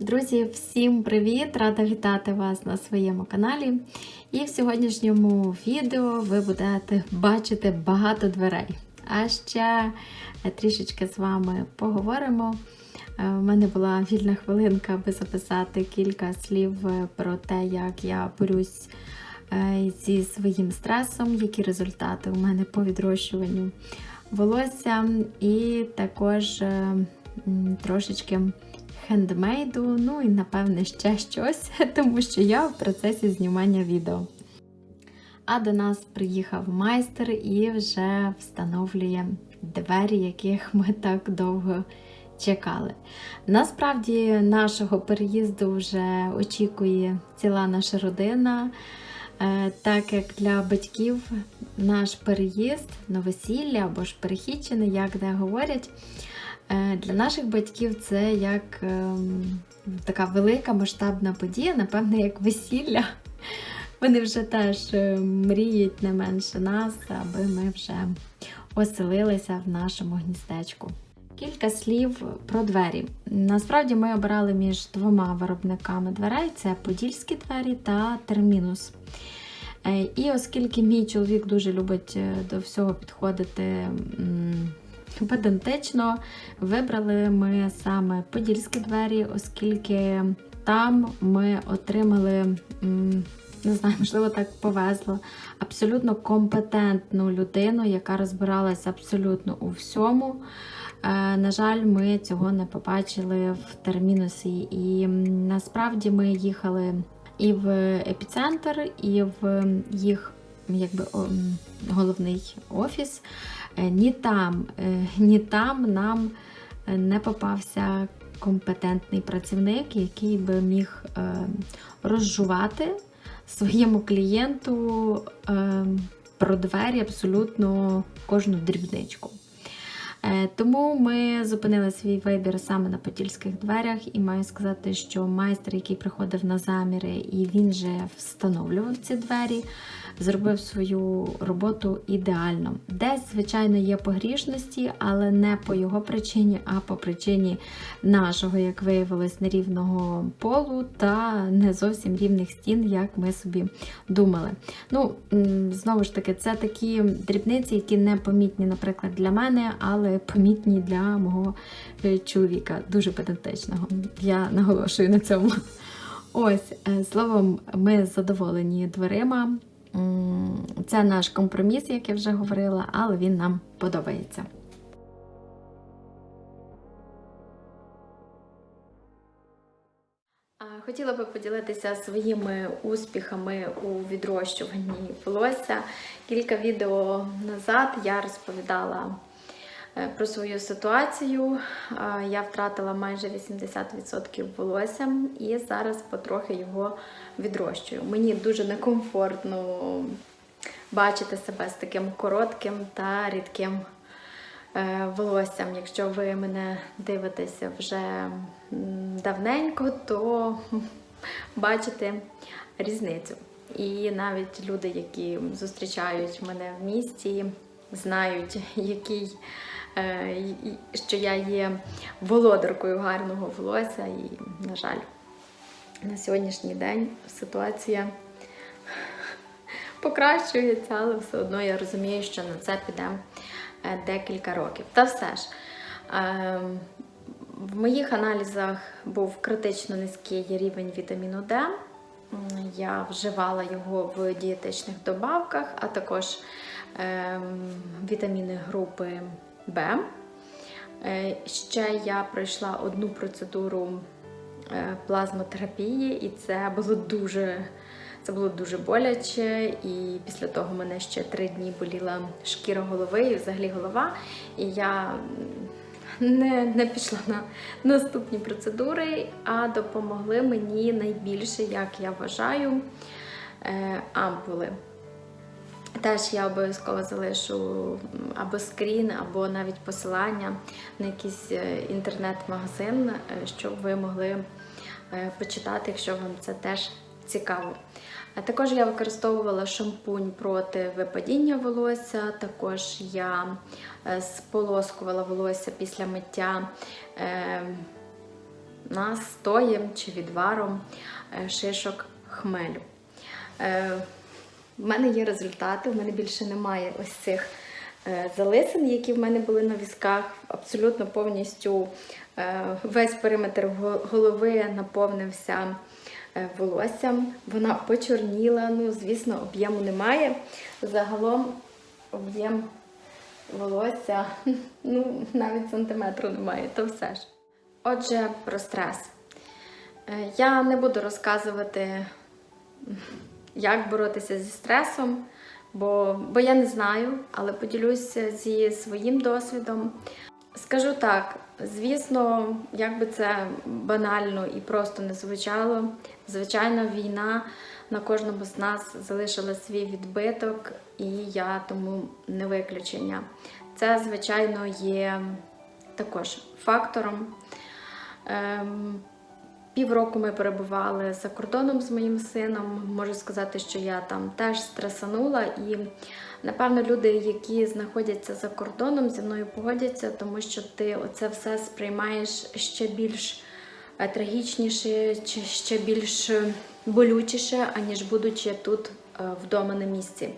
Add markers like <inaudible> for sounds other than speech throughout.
Друзі, всім привіт! Рада вітати вас на своєму каналі. І в сьогоднішньому відео ви будете бачити багато дверей. А ще трішечки з вами поговоримо. У мене була вільна хвилинка, аби записати кілька слів про те, як я борюсь е, зі своїм стресом, які результати у мене по відрощуванню волосся, і також е, трошечки хендмейду, ну і напевне ще щось, <laughs> тому що я в процесі знімання відео. А до нас приїхав майстер і вже встановлює двері, яких ми так довго чекали. Насправді, нашого переїзду вже очікує ціла наша родина. Е, Так як для батьків наш переїзд, новосілля або ж перехідчини, як де говорять, Для наших батьків це як ем, така велика масштабна подія, напевне, як весілля. Вони вже теж е, мріють не менше нас, аби ми вже оселилися в нашому гніздечку. Кілька слів про двері. Насправді ми обирали між двома виробниками дверей: це подільські двері та термінус. Е, І оскільки мій чоловік дуже любить е, до всього підходити педантично, вибрали ми саме подільські двері, оскільки там ми отримали, не знаю, можливо, так повезло, абсолютно компетентну людину, яка розбиралася абсолютно у всьому. Е, На жаль, ми цього не побачили в термінусі, і насправді ми їхали і в епіцентр, і в їх якби головний офіс. Е, Ні там, е, ні там нам е, не попався компетентний працівник, який би міг розжувати своєму клієнту про двері абсолютно кожну дрібничку. Е, Тому ми зупинили свій вибір саме на подільських дверях, і маю сказати, що майстер, який приходив на заміри, і він же встановлював ці двері, зробив свою роботу ідеально. Десь, звичайно, є погрішності, але не по його причині, а по причині нашого, як виявилось, нерівного полу та не зовсім рівних стін, як ми собі думали. Ну, знову ж таки, це такі дрібниці, які не помітні, наприклад, для мене, але помітні для мого е, чоловіка, дуже педантичного. Я наголошую на цьому. Ось, е, словом, ми задоволені дверима. Це наш компроміс, як я вже говорила, але він нам подобається. Хотіла би поділитися своїми успіхами у відрощуванні волосся. Кілька відео назад я розповідала про свою ситуацію. Я втратила майже 80% волосся і зараз потрохи його відрощую. Мені дуже некомфортно бачити себе з таким коротким та рідким е, волоссям. Якщо ви мене дивитеся вже давненько, то бачите різницю. І навіть люди, які зустрічають мене в місті, знають, який, е, що я є володаркою гарного волосся. І, на жаль, на сьогоднішній день ситуація покращується, але все одно я розумію, що на це піде е, декілька років. Та все ж. ем, В моїх аналізах був критично низький рівень вітаміну Д. Я вживала його в дієтичних добавках, а також ем, вітаміни групи Б. Е, Ще я пройшла одну процедуру е, плазмотерапії, і це було дуже, це було дуже боляче. І після того мене ще три дні боліла шкіра голови і взагалі голова. І я не, не пішла на наступні процедури, а допомогли мені найбільше, як я вважаю, е, ампули. Теж я обов'язково залишу або скрін, або навіть посилання на якийсь е, інтернет-магазин, е, щоб ви могли е, почитати, якщо вам це теж цікаво. Також я використовувала шампунь проти випадіння волосся. Також я сполоскувала волосся після миття настоєм чи відваром шишок хмелю. В мене є результати, в мене більше немає ось цих е, залисин, які в мене були на візках. Абсолютно повністю е, весь периметр голови наповнився е, волоссям. Вона почорніла. Ну, звісно, об'єму немає. Загалом об'єм волосся <laughs> ну, навіть сантиметру немає, то все ж. Отже, про стрес. Я не буду розказувати, як боротися зі стресом, бо, бо я не знаю, але поділюся зі своїм досвідом. Скажу так, звісно, як би це банально і просто не звучало, звичайно, війна на кожному з нас залишила свій відбиток, і я тому не виключення. Це, звичайно, є також фактором. Ем, Півроку ми перебували за кордоном з моїм сином. Можу сказати, що я там теж стресанула, і напевно люди, які знаходяться за кордоном, зі мною погодяться, тому що ти оце все сприймаєш ще більш е, трагічніше, чи ще більш е, болючіше, аніж будучи тут е, вдома на місці.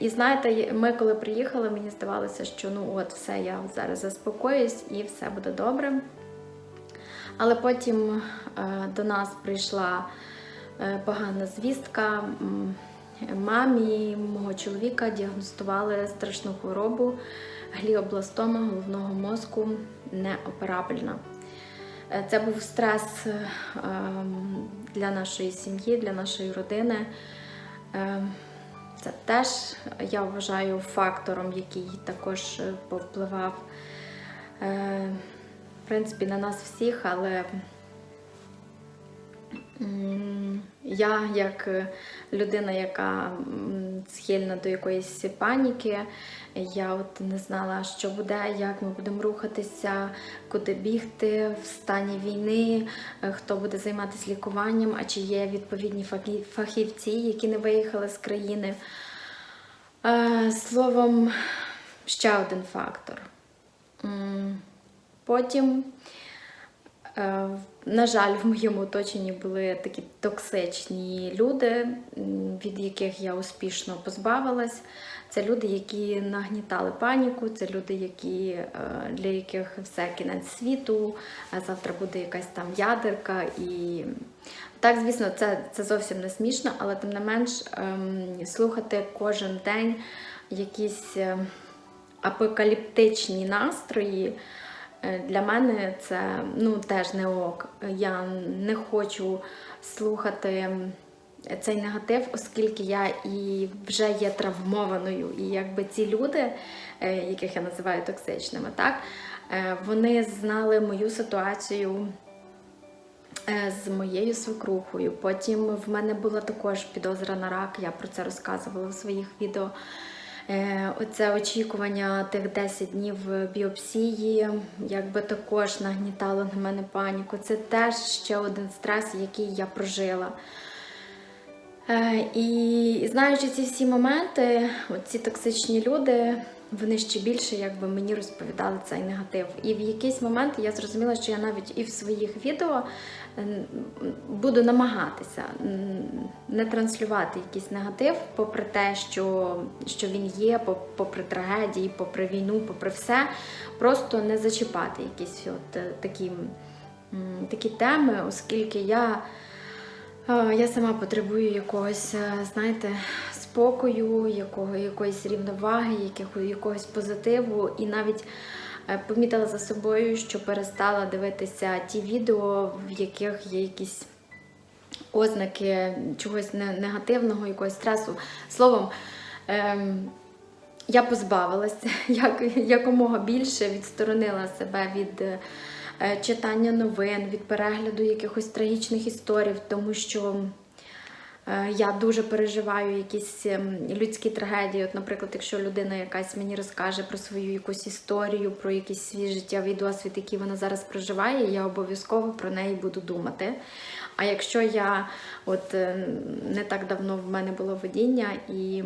І знаєте, ми коли приїхали, мені здавалося, що ну от все, я зараз заспокоюсь і все буде добре. Але потім е, до нас прийшла е, погана звістка. Мамі мого чоловіка діагностували страшну хворобу гліобластома головного мозку неоперабельна. Е, Це був стрес ем, для нашої сім'ї, для нашої родини. Це теж я вважаю фактором, який також повпливав. Принципі, на нас всіх, але я, як людина, яка схильна до якоїсь паніки, я от не знала, що буде, як ми будемо рухатися, куди бігти в стані війни, хто буде займатися лікуванням, а чи є відповідні фахівці, які не виїхали з країни. Е, Словом, ще один фактор. Потім, е, на жаль, в моєму оточенні були такі токсичні люди, від яких я успішно позбавилась. Це люди, які нагнітали паніку, це люди, які, е, для яких все кінець світу, завтра буде якась там ядерка. І так, звісно, це, це зовсім не смішно, але тим не менш ем, слухати кожен день якісь. е, апокаліптичні настрої для мене це ну, теж не ок. Я не хочу слухати цей негатив, оскільки я і вже є травмованою. І якби ці люди, е, яких я називаю токсичними, так, е, вони знали мою ситуацію е, з моєю свекрухою. Потім в мене була також підозра на рак, я про це розказувала в своїх відео. Е, Оце очікування тих 10 днів біопсії, якби також нагнітало на мене паніку. Це теж ще один стрес, який я прожила. Е, І знаючи ці всі моменти, ці токсичні люди, вони ще більше якби мені розповідали цей негатив. І в якийсь момент я зрозуміла, що я навіть і в своїх відео буду намагатися не транслювати якийсь негатив, попри те, що, що він є, попри трагедії, попри війну, попри все, просто не зачіпати якісь от е, такі, такі теми, оскільки я. Е, Я сама потребую якогось, е, знаєте, спокою, якого, якоїсь рівноваги, якого, якогось позитиву. І навіть помітила за собою, що перестала дивитися ті відео, в яких є якісь ознаки чогось не- негативного, якогось стресу. Словом, ем, я позбавилася <laughs> як, якомога більше відсторонила себе від е, читання новин, від перегляду якихось трагічних історій, тому що е, я дуже переживаю якісь ем, людські трагедії. От, наприклад, якщо людина якась мені розкаже про свою якусь історію, про якийсь свій життєвий досвід, який вона зараз проживає, я обов'язково про неї буду думати. А якщо я от е, не так давно в мене було видіння і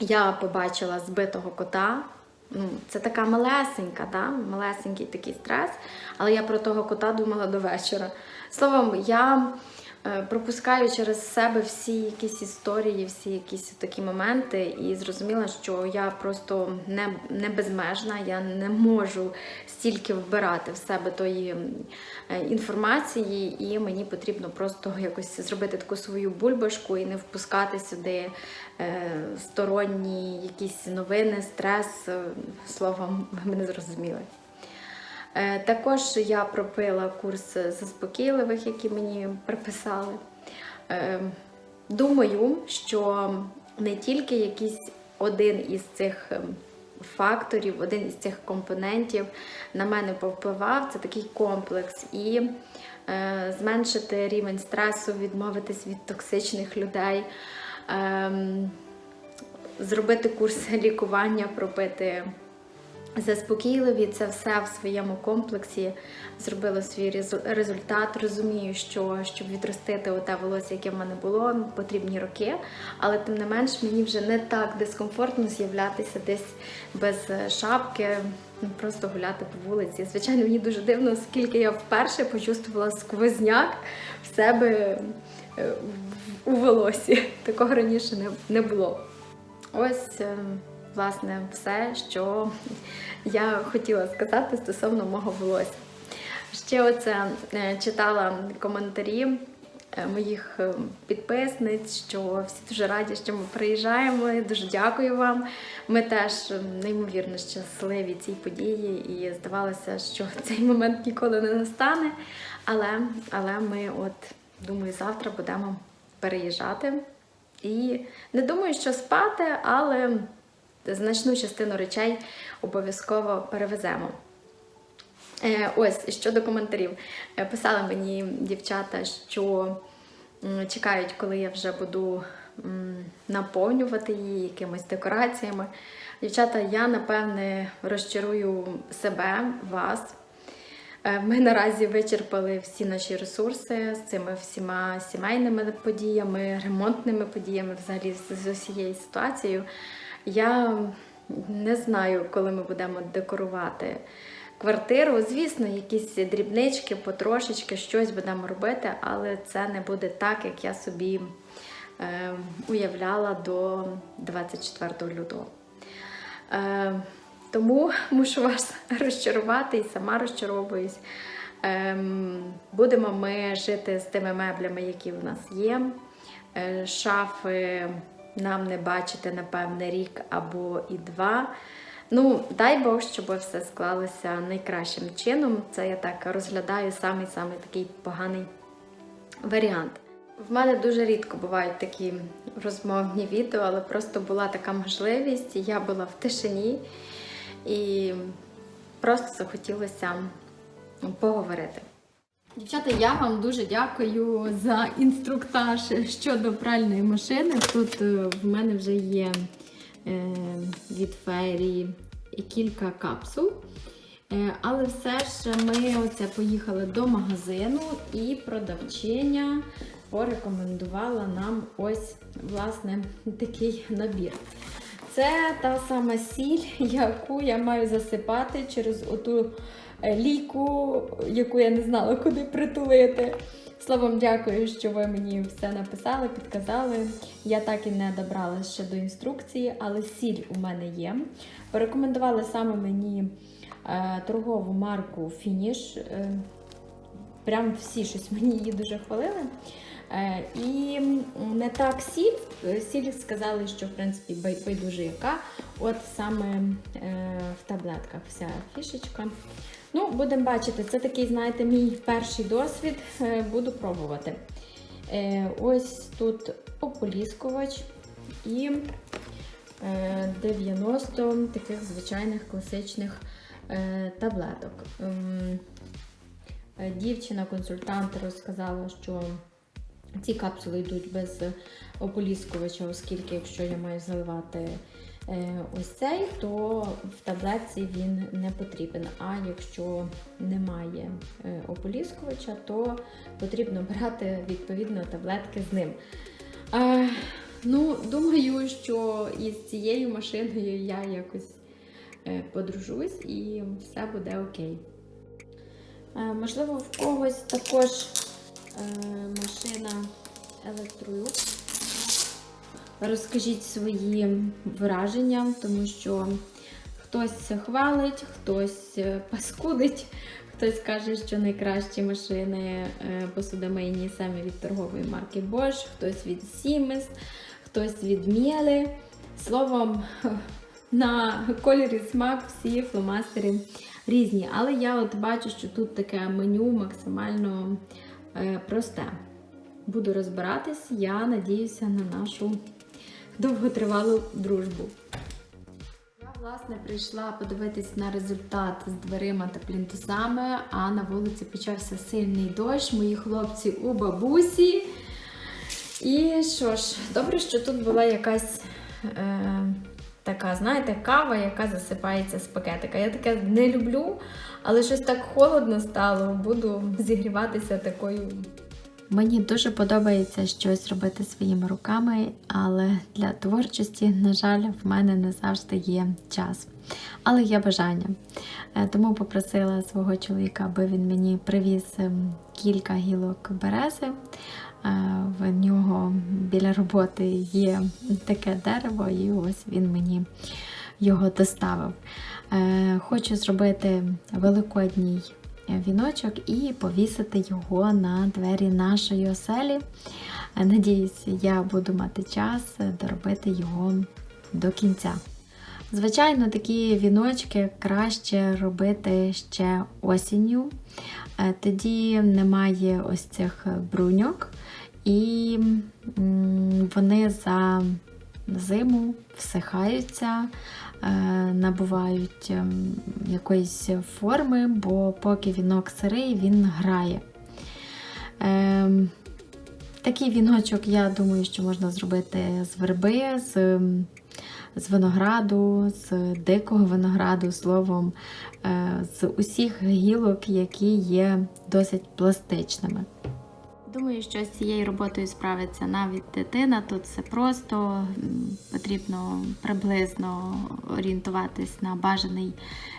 я побачила збитого кота. ну, це така малесенька, да? малесенький такий стрес, але я про того кота думала до вечора. Словом, я е, пропускаю через себе всі якісь історії, всі якісь такі моменти, і зрозуміла, що я просто не, не безмежна, я не можу стільки вбирати в себе тої е, інформації, і мені потрібно просто якось зробити таку свою бульбашку і не впускати сюди е, сторонні якісь новини, стрес. Е, Словом, <laughs> ви мене зрозуміли. Е, Також я пропила курс заспокійливих, які мені приписали. Е, Думаю, що не тільки якийсь один із цих ем, факторів, один із цих компонентів на мене повпливав, це такий комплекс. І е, зменшити рівень стресу, відмовитись від токсичних людей, ем, зробити курс <laughs> лікування, пропити заспокійливі, це все в своєму комплексі зробило свій результат. Розумію, що щоб відростити оте волосся, яке в мене було, потрібні роки, але тим не менш мені вже не так дискомфортно з'являтися десь без е, шапки, ну, просто гуляти по вулиці. Звичайно, мені дуже дивно, оскільки я вперше почувствувала сквозняк в себе е, у волосі. <laughs> Такого раніше не, було. Ось, е, власне, все, що я хотіла сказати стосовно мого волосся. Ще оце е, читала коментарі е, моїх е, підписниць, що всі дуже раді, що ми приїжджаємо. Дуже дякую вам. Ми теж неймовірно щасливі цій події, і здавалося, що <laughs> цей момент ніколи не настане. Але, але ми, от думаю, завтра будемо переїжджати. І не думаю, що спати, але значну частину речей обов'язково перевеземо. Е, Ось щодо коментарів. Е, Писали мені дівчата, що чекають, коли я вже буду наповнювати її якимись декораціями. Дівчата, я напевне розчарую себе, вас. Е, Ми наразі вичерпали всі наші ресурси з цими всіма сімейними подіями, ремонтними подіями, взагалі з, з усією ситуацією. Я не знаю, коли ми будемо декорувати квартиру. Звісно, якісь дрібнички, потрошечки, щось будемо робити, але це не буде так, як я собі е, уявляла до 24 лютого. Е, тому мушу вас <laughs> розчарувати і сама розчаровуюсь. Ем, будемо ми жити з тими меблями, які в нас є. Е, шафи нам не бачити, напевне, рік або і два. Ну, дай Бог, щоб все склалося найкращим чином. Це я так розглядаю самий-самий такий поганий варіант. В мене дуже рідко бувають такі розмовні відео, але просто була така можливість, я була в тишині і просто захотілося поговорити. Дівчата, я вам дуже дякую за інструктаж щодо пральної машини. Тут е, в мене вже є е, від ферії кілька капсул. Е, Але все ж ми оце поїхали до магазину і продавчиня порекомендувала нам ось власне такий набір. Це та сама сіль, <laughs> яку я маю засипати через оту е, лійку, яку я не знала, куди притулити. Словом, дякую, що ви мені все написали, підказали. Я так і не добралася ще до інструкції, але сіль у мене є. Порекомендували саме мені е, торгову марку Finish. Е, прям всі щось мені її дуже хвалили. Е, і не так сіль. Е, Сіль сказали, що в принципі байдуже яка. От саме е, в таблетках вся фішечка. Ну, будемо бачити, це такий, знаєте, мій перший досвід. Е, Буду пробувати. Е, Ось тут ополіскувач і е, 90 таких звичайних класичних таблеток. Ем, Дівчина-консультант розказала, що ці капсули йдуть без ополіскувача, оскільки якщо я маю заливати ось цей, то в таблетці він не потрібен. А якщо немає е, ополіскувача, то потрібно <laughs> брати відповідно таблетки з ним. Е, ну, думаю, що із цією машиною я якось е, подружусь і все буде окей. Е, Можливо, в когось також е, машина електролюкс. Розкажіть свої враження, тому що хтось хвалить, хтось е, паскудить, хтось каже, що найкращі машини е, посудомийні саме від торгової марки Bosch, хтось від Siemens, хтось від Miele. Словом, <laughs> на кольорі смак всі фломастери різні. Але я от бачу, що тут таке меню максимально е, просте. Буду розбиратись, я надіюся на нашу довготривалу дружбу. Я, власне, прийшла подивитись на результат з дверима та плінтусами, а на вулиці почався сильний дощ. Мої хлопці у бабусі. І що ж, добре, що тут була якась е, така, знаєте, кава, яка засипається з пакетика. Я таке не люблю, але щось так холодно стало, буду зігріватися такою. Мені дуже подобається щось робити своїми руками, але для творчості, на жаль, в мене не завжди є час. Але є бажання. Е, Тому попросила свого чоловіка, аби він мені привіз ем, кілька гілок берези. Е, В нього біля роботи є таке дерево, і ось він мені його доставив. Е, Хочу зробити великодній віночок і повісити його на двері нашої оселі. Надіюсь, я буду мати час доробити його до кінця. Звичайно, такі віночки краще робити ще осінню. Е, Тоді немає ось цих бруньок, і вони за зиму всихаються, е, набувають ем, якоїсь форми, бо поки вінок сирий, він грає. Ем, Такий віночок, я думаю, що можна зробити з верби, з, з винограду, з дикого винограду, словом, е, з усіх гілок, які є досить пластичними. Думаю, що з цією роботою справиться навіть дитина. Тут все просто потрібно приблизно орієнтуватись на бажаний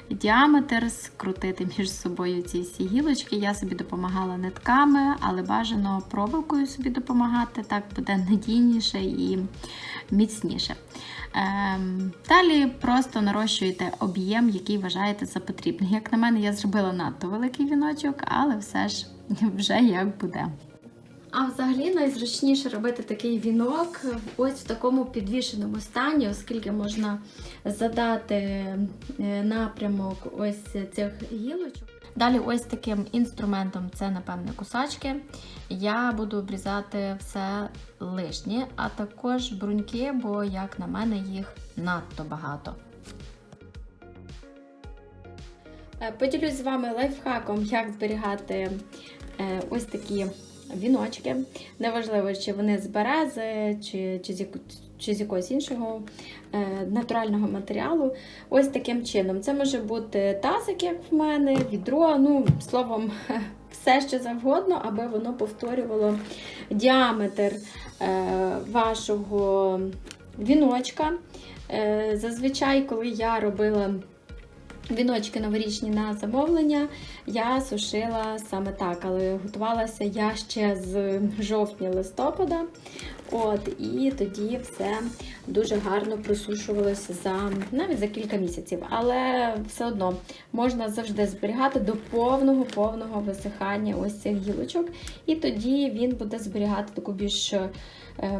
діаметр, скрутити між собою ці всі гілочки. Я собі допомагала нитками, але бажано проволокою собі допомагати. Так буде надійніше і міцніше. Ем, далі просто нарощуєте об'єм, який вважаєте за потрібний. Як на мене, я зробила надто великий віночок, але все ж вже як буде. А взагалі найзручніше робити такий вінок ось в такому підвішеному стані, оскільки можна задати е, напрямок ось цих гілочок. Далі, ось таким інструментом, це, напевне, кусачки. Я буду обрізати все лишнє, а також бруньки, бо, як на мене, їх надто багато. Е, Поділюсь з вами лайфхаком, як зберігати е, ось такі віночки. Неважливо, чи вони з берези, чи, чи, з, чи з якогось іншого е, натурального матеріалу. Ось таким чином. Це може бути тазик, як в мене, відро, ну, словом, <laughs> все що завгодно, аби воно повторювало діаметр е, вашого віночка. Е, зазвичай, коли я робила Віночки новорічні на замовлення я сушила саме так, але готувалася я ще з жовтня-листопада. От, І тоді все дуже гарно просушувалося за навіть за кілька місяців. Але все одно можна завжди зберігати до повного повного висихання ось цих гілочок, і тоді він буде зберігати таку більш е,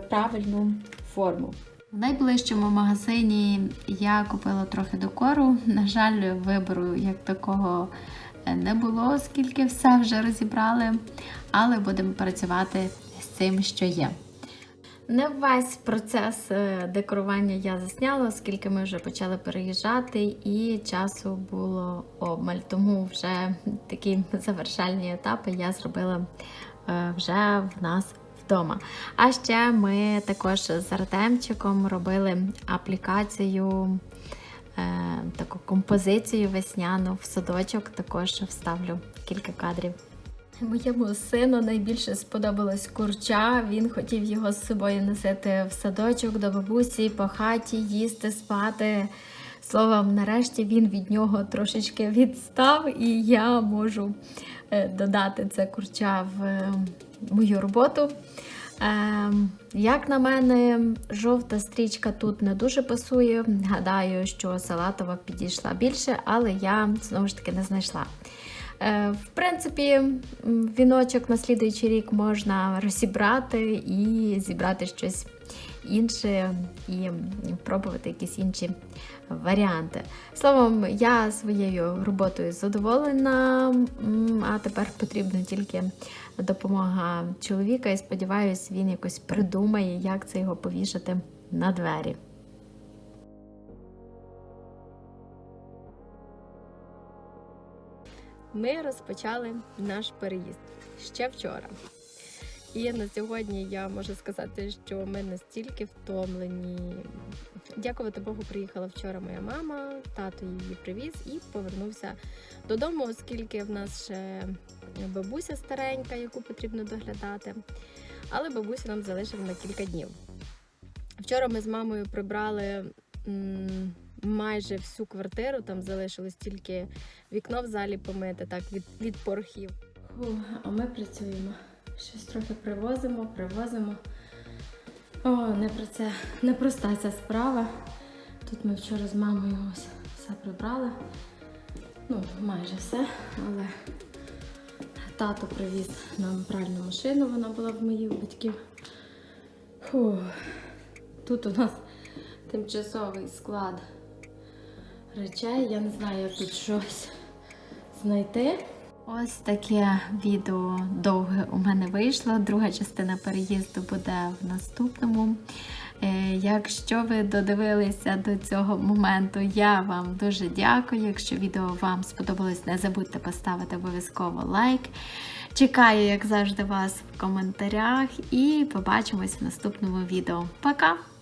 правильну форму. В найближчому магазині я купила трохи декору. На жаль, вибору як такого е, не було, оскільки все вже розібрали. Але будемо працювати з цим, що є. Не весь процес е, декорування я засняла, оскільки ми вже почали переїжджати, і часу було обмаль. Тому вже такі <laughs> завершальні етапи я зробила е, вже в нас вдома. А ще ми також з Артемчиком робили аплікацію, е, таку композицію весняну в садочок. Також вставлю кілька кадрів. Моєму сину найбільше сподобалось курча. Він хотів його з собою носити в садочок до бабусі, по хаті, їсти, спати. Словом, нарешті він від нього трошечки відстав, і я можу е, додати це курча в е, мою роботу. Ем, Як на мене, жовта стрічка тут не дуже пасує. Гадаю, що салатова підійшла більше, але я знову ж таки не знайшла. Е, В принципі, віночок на слідуючий рік можна розібрати і зібрати щось інше і пробувати якісь інші варіанти. Словом, я своєю роботою задоволена, а тепер потрібна тільки допомога чоловіка, і сподіваюся, він якось придумає, як це його повішати на двері. Ми розпочали наш переїзд ще вчора. І на сьогодні я можу сказати, що ми настільки втомлені. Дякувати Богу, приїхала вчора моя мама, тато її привіз і повернувся додому, оскільки в нас ще бабуся старенька, яку потрібно доглядати. Але бабуся нам залишив на кілька днів. Вчора ми з мамою прибрали майже всю квартиру, там залишилось тільки вікно в залі помити, так, від, від порохів. А ми працюємо. Щось трохи привозимо, привозимо. О, не про це, не проста ця справа. Тут ми вчора з мамою ось все прибрали. Ну, майже все, але тато привіз нам пральну машину, вона була в моїх батьків. Фу. Тут у нас тимчасовий склад речей. Я не знаю, як тут щось знайти. Ось таке відео довге у мене вийшло. Друга частина переїзду буде в наступному. Е, Якщо ви додивилися до цього моменту, я вам дуже дякую. Якщо відео вам сподобалось, не забудьте поставити обов'язково лайк. Чекаю, як завжди, вас в коментарях, і побачимось в наступному відео. Пока!